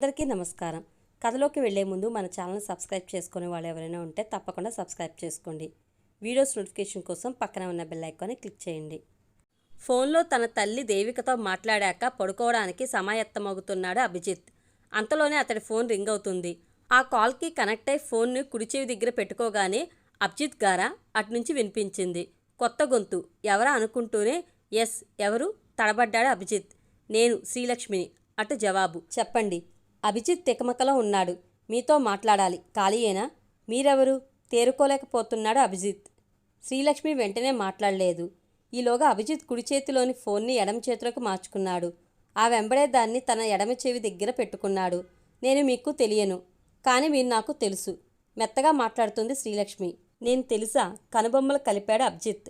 అందరికీ నమస్కారం. కథలోకి వెళ్ళే ముందు మన ఛానల్ సబ్స్క్రైబ్ చేసుకునే వాళ్ళు ఎవరైనా ఉంటే తప్పకుండా సబ్స్క్రైబ్ చేసుకోండి. వీడియోస్ నోటిఫికేషన్ కోసం పక్కన ఉన్న బెల్ ఐకాన్ని క్లిక్ చేయండి. ఫోన్లో తన తల్లి దేవికతో మాట్లాడాక పడుకోవడానికి సమాయత్తమవుతున్నాడు అభిజిత్. అంతలోనే అతడి ఫోన్ రింగ్ అవుతుంది. ఆ కాల్కి కనెక్ట్ అయి ఫోన్ను కుడిచేవి దగ్గర పెట్టుకోగానే అభిజిత్ గారా? అటునుంచి వినిపించింది. కొత్త గొంతు. ఎవరా అనుకుంటూనే ఎస్ ఎవరు? తడబడ్డాడు అభిజిత్. నేను శ్రీలక్ష్మిని. అటు జవాబు. చెప్పండి. అభిజిత్ తికమకలో ఉన్నాడు. మీతో మాట్లాడాలి. ఖాళీయేనా మీరెవరు? తేరుకోలేకపోతున్నాడు అభిజిత్. శ్రీలక్ష్మి వెంటనే మాట్లాడలేదు. ఈలోగా అభిజిత్ కుడి చేతిలోని ఫోన్ని ఎడమ చేతిలోకి మార్చుకున్నాడు. ఆ వెంబడే దాన్ని తన ఎడమ చెవి దగ్గర పెట్టుకున్నాడు. నేను మీకు తెలియను కానీ మీరు నాకు తెలుసు. మెత్తగా మాట్లాడుతుంది శ్రీలక్ష్మి. నేను తెలుసా? కనుబొమ్మలు కలిపాడు అభిజిత్.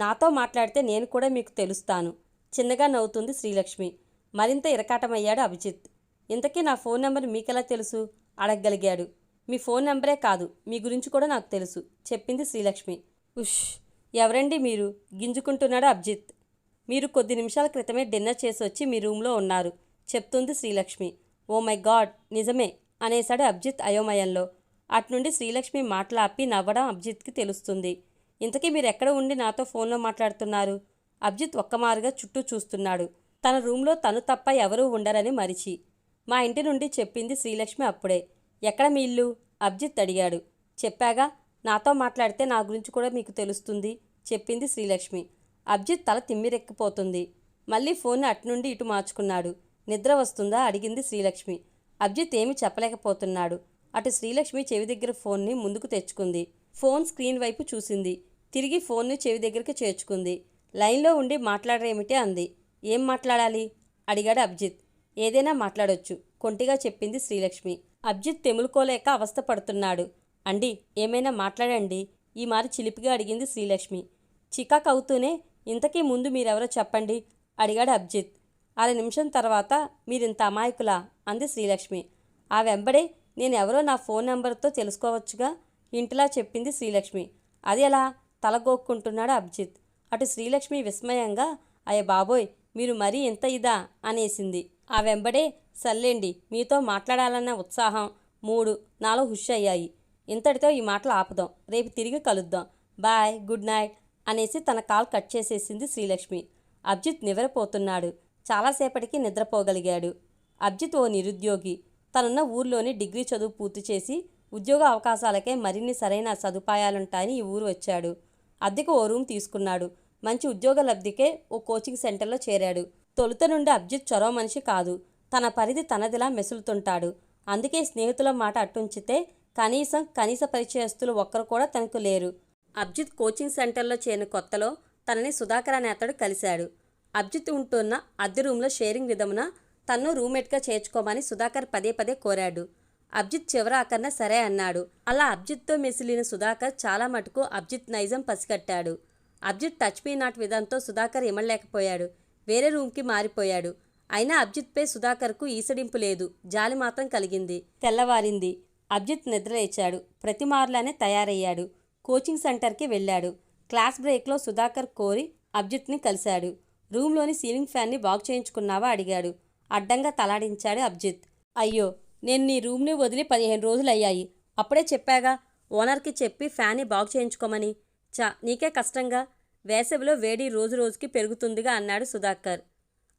నాతో మాట్లాడితే నేను కూడా మీకు తెలుస్తాను. చిన్నగా నవ్వుతుంది శ్రీలక్ష్మి. మరింత ఇరకాటమయ్యాడు అభిజిత్. ఇంతకీ నా ఫోన్ నెంబర్ మీకెలా తెలుసు? అడగగలిగాడు. మీ ఫోన్ నెంబరే కాదు మీ గురించి కూడా నాకు తెలుసు చెప్పింది శ్రీలక్ష్మి. ఉష్ ఎవరండి మీరు? గింజుకుంటున్నాడు అభిజిత్. మీరు కొద్ది నిమిషాల క్రితమే డిన్నర్ చేసి వచ్చి మీ రూమ్లో ఉన్నారు చెప్తుంది శ్రీలక్ష్మి. ఓ మై గాడ్ నిజమే అనేశాడు అభిజిత్ అయోమయంలో. అట్నుండి శ్రీలక్ష్మి మాట్లాపి నవ్వడం అభిజిత్కి తెలుస్తుంది. ఇంతకీ మీరు ఎక్కడ ఉండి నాతో ఫోన్లో మాట్లాడుతున్నారు? అభిజిత్ ఒక్కమారుగా చుట్టూ చూస్తున్నాడు. తన రూమ్లో తను తప్ప ఎవరూ ఉండరని మరిచి. మా ఇంటి నుండి చెప్పింది శ్రీలక్ష్మి అప్పుడే. ఎక్కడ మీ ఇల్లు? అభిజిత్ అడిగాడు. చెప్పాగా నాతో మాట్లాడితే నా గురించి కూడా మీకు తెలుస్తుంది చెప్పింది శ్రీలక్ష్మి. అభిజిత్ తల తిమ్మిరెక్కిపోతుంది. మళ్ళీ ఫోన్ అటునుండి ఇటు మార్చుకున్నాడు. నిద్ర వస్తుందా? అడిగింది శ్రీలక్ష్మి. అభిజిత్ ఏమీ చెప్పలేకపోతున్నాడు. అటు శ్రీలక్ష్మి చెవి దగ్గర ఫోన్ని ముందుకు తెచ్చుకుంది. ఫోన్ స్క్రీన్ వైపు చూసింది. తిరిగి ఫోన్ని చెవి దగ్గరికి చేర్చుకుంది. లైన్లో ఉండి మాట్లాడరేమిటి? అంది. ఏం మాట్లాడాలి? అడిగాడు అభిజిత్. ఏదైనా మాట్లాడొచ్చు. కొంటిగా చెప్పింది శ్రీలక్ష్మి. అబ్జిత్ తెములుకోలేక అవస్థపడుతున్నాడు అండి ఏమైనా మాట్లాడండి. ఈ మారి చిలిపిగా అడిగింది శ్రీలక్ష్మి. చికాక్ అవుతూనే ఇంతకీ ముందు మీరెవరో చెప్పండి? అడిగాడు అబ్జిత్. అర నిమిషం తర్వాత మీరింత అమాయకులా? అంది శ్రీలక్ష్మి. ఆ వెంబడే నేను ఎవరో నా ఫోన్ నెంబర్తో తెలుసుకోవచ్చుగా? ఇంటిలా చెప్పింది శ్రీలక్ష్మి. అది ఎలా? తలగోక్కుంటున్నాడు అభిజిత్ అటు శ్రీలక్ష్మి విస్మయంగా అయ్య బాబోయ్ మీరు మరీ ఇంత ఇదా? అనేసింది. ఆ వెంబడే సర్లేండి మీతో మాట్లాడాలన్న ఉత్సాహం మూడు నాలో హుష్ అయ్యాయి ఇంతటితో ఈ మాటలు ఆపుదాం. రేపు తిరిగి కలుద్దాం. బాయ్ గుడ్ నైట్ అనేసి తన కాల్ కట్ చేసేసింది శ్రీలక్ష్మి. అబ్జిత్ నివ్వరపోతున్నాడు. చాలాసేపటికి నిద్రపోగలిగాడు. అబ్జిత్ ఓ నిరుద్యోగి. తనున్న ఊర్లోని డిగ్రీ చదువు పూర్తి చేసి ఉద్యోగ అవకాశాలకే మరిన్ని సరైన సదుపాయాలుంటాయని ఈ ఊరు వచ్చాడు. అద్దెకు ఓ రూమ్ తీసుకున్నాడు. మంచి ఉద్యోగ లబ్ధికే ఓ కోచింగ్ సెంటర్లో చేరాడు. తొలుత నుండి అబ్జిత్ చొరవ మనిషి కాదు. తన పరిధి తనదిలా మెసులుతుంటాడు. అందుకే స్నేహితుల మాట అట్టుంచితే కనీసం కనీస పరిచయస్తులు ఒక్కరు కూడా తనకు లేరు. అబ్జిత్ కోచింగ్ సెంటర్లో చేరిన కొత్తలో తనని సుధాకర్ అనే అతడు కలిశాడు. అబ్జిత్ ఉంటున్న అద్దె రూమ్లో షేరింగ్ విధమున తన్ను రూమ్మేట్గా చేర్చుకోమని సుధాకర్ పదే పదే కోరాడు. అబ్జిత్ చివరాకన్నా సరే అన్నాడు. అలా అబ్జిత్తో మెసిలిన సుధాకర్ చాలా మటుకు అబ్జిత్ నైజం పసిగట్టాడు. అబ్జిత్ టచ్ మీ నాట్ విధంతో సుధాకర్ ఇమడలేకపోయాడు. వేరే రూమ్కి మారిపోయాడు. అయినా అబ్జిత్పై సుధాకర్కు ఈసడింపు లేదు. జాలి మాత్రం కలిగింది. తెల్లవారింది. అబ్జిత్ నిద్రలేచాడు ప్రతిమార్లానే తయారయ్యాడు. కోచింగ్ సెంటర్కి వెళ్ళాడు. క్లాస్ బ్రేక్లో సుధాకర్ కోరి అబ్జిత్ని కలిశాడు. రూమ్లోని సీలింగ్ ఫ్యాన్ని బాగు చేయించుకున్నావా అడిగాడు. అడ్డంగా తలాడించాడు అబ్జిత్ అయ్యో! నేను నీ రూమ్ని వదిలి పదిహేను రోజులు అయ్యాయి అప్పుడే చెప్పాగా ఓనర్కి చెప్పి ఫ్యాన్ని బాగు చేయించుకోమని. చా నీకే కష్టంగా? వేసవిలో వేడి రోజు రోజుకి పెరుగుతుందిగా అన్నాడు సుధాకర్.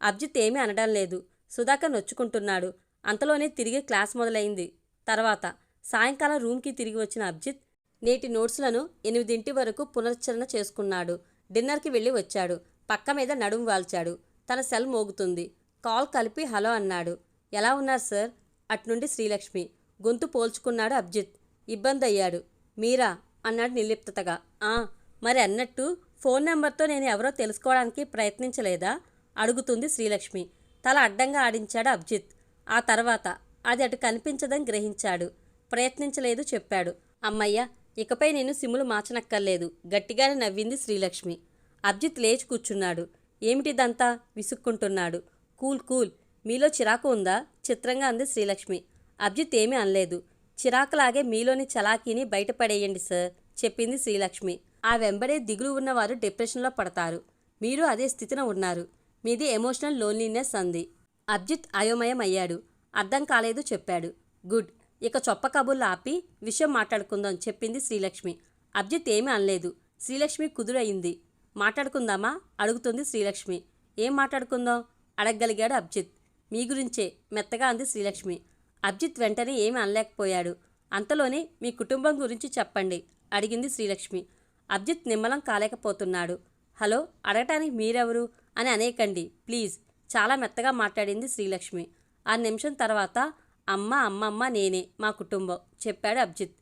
అబ్జిత్ ఏమీ అనడం లేదు. సుధాకర్ నొచ్చుకుంటున్నాడు. అంతలోనే తిరిగి క్లాస్ మొదలైంది. తర్వాత సాయంకాలం రూమ్కి తిరిగి వచ్చిన అబ్జిత్ నేటి నోట్స్లను ఎనిమిదింటి వరకు పునశ్చరణ చేసుకున్నాడు. డిన్నర్కి వెళ్ళి వచ్చాడు. పక్క మీద నడుము వాల్చాడు. తన సెల్ మోగుతుంది. కాల్ కలిపి హలో అన్నాడు. ఎలా ఉన్నారు సార్? అట్నుండి శ్రీలక్ష్మి. గొంతు పోల్చుకున్నాడు అబ్జిత్. ఇబ్బంది అయ్యాడు మీరా? అన్నాడు నిర్లిప్తగా ఆ మరి అన్నట్టు ఫోన్ నెంబర్తో నేను ఎవరో తెలుసుకోవడానికి ప్రయత్నించలేదా? అడుగుతుంది శ్రీలక్ష్మి. తల అడ్డంగా ఆడించాడు అబ్జిత్ ఆ తర్వాత అది అటు కనిపించదని గ్రహించాడు. ప్రయత్నించలేదు చెప్పాడు. అమ్మయ్య ఇకపై నేను సిమ్ములు మార్చనక్కర్లేదు. గట్టిగానే నవ్వింది శ్రీలక్ష్మి. అబ్జిత్ లేచి కూర్చున్నాడు. ఏమిటిదంతా విసుక్కుంటున్నాడు. Cool cool. మీలో చిరాకు ఉందా? చిత్రంగా అంది శ్రీలక్ష్మి. అబ్జిత్ ఏమీ అనలేదు. చిరాకులాగే మీలోని చలాకీని బయటపడేయండి సార్ చెప్పింది శ్రీలక్ష్మి. ఆ వెంబడే దిగులు ఉన్నవారు డిప్రెషన్లో పడతారు. మీరు అదే స్థితిన ఉన్నారు. మీది ఎమోషనల్ లోన్లీనెస్ అంది. అబ్జిత్ అయోమయం అయ్యాడు అర్థం కాలేదు చెప్పాడు. గుడ్. ఇక చొప్ప కబుర్లు ఆపి విషయం మాట్లాడుకుందాం చెప్పింది శ్రీలక్ష్మి. అబ్జిత్ ఏమీ అనలేదు. శ్రీలక్ష్మి కుదురయింది. మాట్లాడుకుందామా? అడుగుతుంది శ్రీలక్ష్మి. ఏం మాట్లాడుకుందాం? అడగగలిగాడు అబ్జిత్. మీ గురించే మెత్తగా అంది శ్రీలక్ష్మి. అబ్జిత్ వెంటనే ఏమీ అనలేకపోయాడు. అంతలోనే మీ కుటుంబం గురించి చెప్పండి. అడిగింది శ్రీలక్ష్మి. అబ్జిత్ నిమ్మలం కాలేకపోతున్నాడు. హలో అడగటానికి మీరెవరు? అని అనేకండి. ప్లీజ్ చాలా మెత్తగా మాట్లాడింది శ్రీలక్ష్మి. ఆ నిమిషం తర్వాత అమ్మ అమ్మమ్మ నేనే మా కుటుంబం చెప్పాడు అబ్జిత్.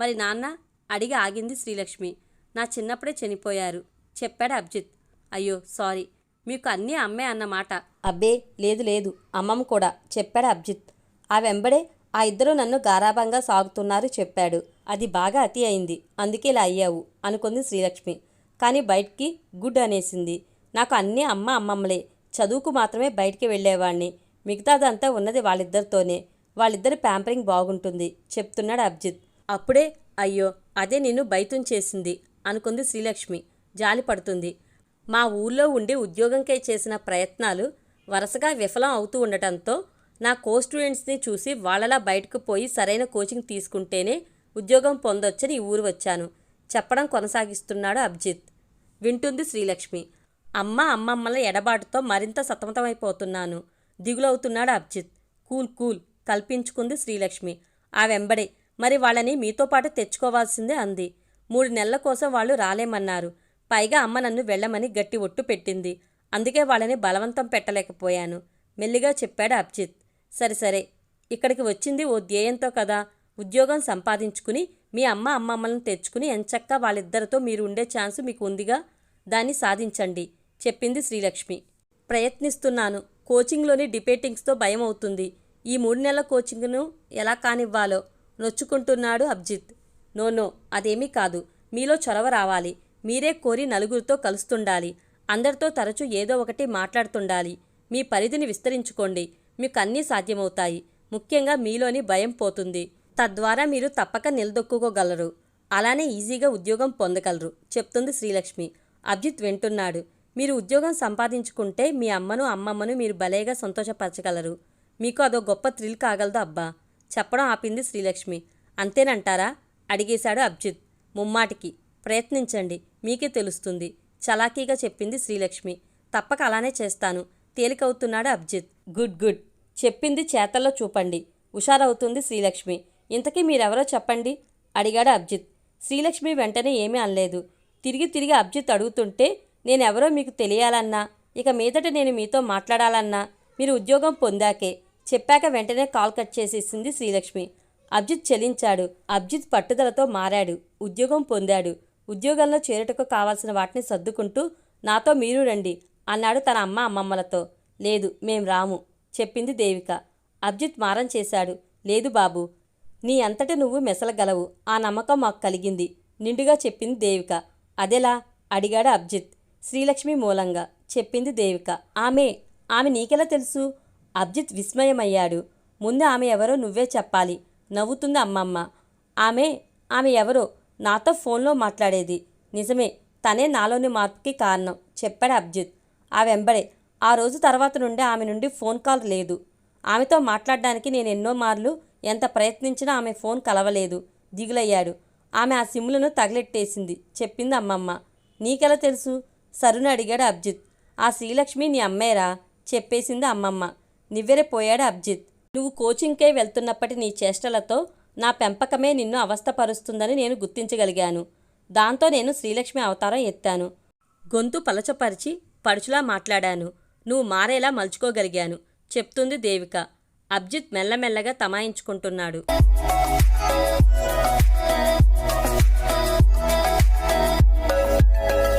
మరి నాన్న? అడిగి ఆగింది శ్రీలక్ష్మి. నా చిన్నప్పుడే చనిపోయారు చెప్పాడు అబ్జిత్. అయ్యో సారీ. మీకు అన్నీ అమ్మే అన్నమాట. అబ్బే లేదు లేదు అమ్మమ్మ కూడా చెప్పాడు అబ్జిత్. ఆ వెంబడే ఆ ఇద్దరు నన్ను గారాభంగా సాగుతున్నారు చెప్పాడు. అది బాగా అతి అయింది. అందుకే ఇలా అయ్యావు అనుకుంది శ్రీలక్ష్మి. కానీ బయటికి గుడ్ అనేసింది. నాకు అన్నీ అమ్మ అమ్మమ్మలే. చదువుకు మాత్రమే బయటికి వెళ్ళేవాడిని మిగతాదంతా ఉన్నది వాళ్ళిద్దరితోనే. వాళ్ళిద్దరి ప్యాంపరింగ్ బాగుంటుంది చెప్తున్నాడు అభిజిత్. అప్పుడే అయ్యో అదే నిన్ను బయతం చేసింది అనుకుంది శ్రీలక్ష్మి. జాలి పడుతుంది. మా ఊళ్ళో ఉండి ఉద్యోగంకై చేసిన ప్రయత్నాలు వరుసగా విఫలం అవుతూ ఉండటంతో నా కో స్టూడెంట్స్ని చూసి వాళ్ళలా బయటకు పోయి సరైన కోచింగ్ తీసుకుంటేనే ఉద్యోగం పొందొచ్చని ఈ ఊరు వచ్చాను. చెప్పడం కొనసాగిస్తున్నాడు అభిజిత్. వింటుంది శ్రీలక్ష్మి. అమ్మ అమ్మమ్మల ఎడబాటుతో మరింత సతమతమైపోతున్నాను. దిగులవుతున్నాడు అభిజిత్. కూల్ కూల్ కల్పించుకుంది శ్రీలక్ష్మి. ఆ వెంబడే మరి వాళ్ళని మీతో పాటు తెచ్చుకోవాల్సిందే అంది. మూడు నెలల కోసం వాళ్ళు రాలేమన్నారు. పైగా అమ్మ నన్ను వెళ్ళమని గట్టి ఒట్టు పెట్టింది. అందుకే వాళ్ళని బలవంతం పెట్టలేకపోయాను. మెల్లిగా చెప్పాడు అభిజిత్. సరే సరే ఇక్కడికి వచ్చింది ఓ ధ్యేయంతో కదా. ఉద్యోగం సంపాదించుకుని మీ అమ్మ అమ్మమ్మలను తెచ్చుకుని ఎంచక్కా వాళ్ళిద్దరితో మీరు ఉండే ఛాన్సు మీకు ఉందిగా దాన్ని సాధించండి చెప్పింది శ్రీలక్ష్మి. ప్రయత్నిస్తున్నాను. కోచింగ్లోని డిబేటింగ్స్తో భయం అవుతుంది ఈ మూడు నెలల కోచింగ్ను ఎలా కానివ్వాలో? నొచ్చుకుంటున్నాడు అబ్జిత్ నో నో అదేమీ కాదు. మీలో చొరవ రావాలి. మీరే కోరి నలుగురితో కలుస్తుండాలి. అందరితో తరచూ ఏదో ఒకటి మాట్లాడుతుండాలి. మీ పరిధిని విస్తరించుకోండి. మీకు అన్నీ సాధ్యమవుతాయి. ముఖ్యంగా మీలోని భయం పోతుంది. తద్వారా మీరు తప్పక నిలదొక్కుకోగలరు. అలానే ఈజీగా ఉద్యోగం పొందగలరు చెప్తుంది శ్రీలక్ష్మి. అబ్జిత్ వింటున్నాడు. మీరు ఉద్యోగం సంపాదించుకుంటే మీ అమ్మను అమ్మమ్మను మీరు భలేగా సంతోషపరచగలరు. మీకు అదో గొప్ప థ్రిల్ కాగలదు అబ్బా చెప్పడం ఆపింది శ్రీలక్ష్మి. అంతేనంటారా? అడిగేశాడు అబ్జిత్ ముమ్మాటికి. ప్రయత్నించండి. మీకే తెలుస్తుంది చలాకీగా చెప్పింది శ్రీలక్ష్మి. తప్పక అలానే చేస్తాను తేలికవుతున్నాడు అబ్జిత్ గుడ్ గుడ్ చెప్పింది చేతల్లో చూపండి. హుషారవుతుంది శ్రీలక్ష్మి. ఇంతకీ మీరెవరో చెప్పండి? అడిగాడు అబ్జిత్ శ్రీలక్ష్మి వెంటనే ఏమీ అనలేదు. తిరిగి తిరిగి అబ్జిత్ అడుగుతుంటే నేనెవరో మీకు తెలియాలన్నా ఇక మీదట నేను మీతో మాట్లాడాలన్నా మీరు ఉద్యోగం పొందాకే చెప్పాక వెంటనే కాల్ కట్ చేసేసింది శ్రీలక్ష్మి. అబ్జిత్ చెలించాడు. అబ్జిత్ పట్టుదలతో మారాడు. ఉద్యోగం పొందాడు. ఉద్యోగంలో చేరుటకు కావాల్సిన వాటిని సర్దుకుంటూ నాతో మీరు రండి అన్నాడు తన అమ్మ అమ్మమ్మలతో. లేదు మేం రాము చెప్పింది దేవిక. అబ్జిత్ మారం చేశాడు. లేదు బాబు నీ అంతటి నువ్వు మెసలగలవు. ఆ నమ్మకం మాకు కలిగింది. నిండుగా చెప్పింది దేవిక. అదెలా? అడిగాడు అబ్జిత్. శ్రీలక్ష్మి మూలంగా చెప్పింది దేవిక. ఆమె? ఆమె నీకెలా తెలుసు? అబ్జిత్ విస్మయమయ్యాడు. ముందు ఆమె ఎవరో నువ్వే చెప్పాలి. నవ్వుతుంది అమ్మమ్మ. ఆమె? ఆమె ఎవరో? నాతో ఫోన్లో మాట్లాడేది. నిజమే. తనే నాలోని మార్పుకి కారణం చెప్పాడు అబ్జిత్. ఆ వెంబడే. ఆ రోజు తర్వాత నుండి ఆమె నుండి ఫోన్ కాల్ లేదు. ఆమెతో మాట్లాడడానికి నేను ఎన్నో మార్లు ఎంత ప్రయత్నించినా ఆమె ఫోన్ కలవలేదు. దిగులయ్యాడు. ఆమె ఆ సిమ్లను తగలెట్టేసింది. చెప్పింది అమ్మమ్మ. నీకెలా తెలుసు? సరును అడిగాడు అబ్జిత్ ఆ శ్రీలక్ష్మి నీ అమ్మేరా చెప్పేసింది అమ్మమ్మ. నివ్వెరపోయాడు అబ్జిత్ నువ్వు కోచింగ్కే వెళ్తున్నప్పటి నీ చేష్టలతో నా పెంపకమే నిన్ను అవస్థపరుస్తుందని నేను గుర్తించగలిగాను. దాంతో నేను శ్రీలక్ష్మి అవతారం ఎత్తాను. గొంతు పలచపరిచి పడుచులా మాట్లాడాను. నువ్వు మారేలా మలుచుకోగలిగాను. చెప్తుంది దేవిక. అబ్జిత్ మెల్లమెల్లగా తమాయించుకుంటున్నాడు.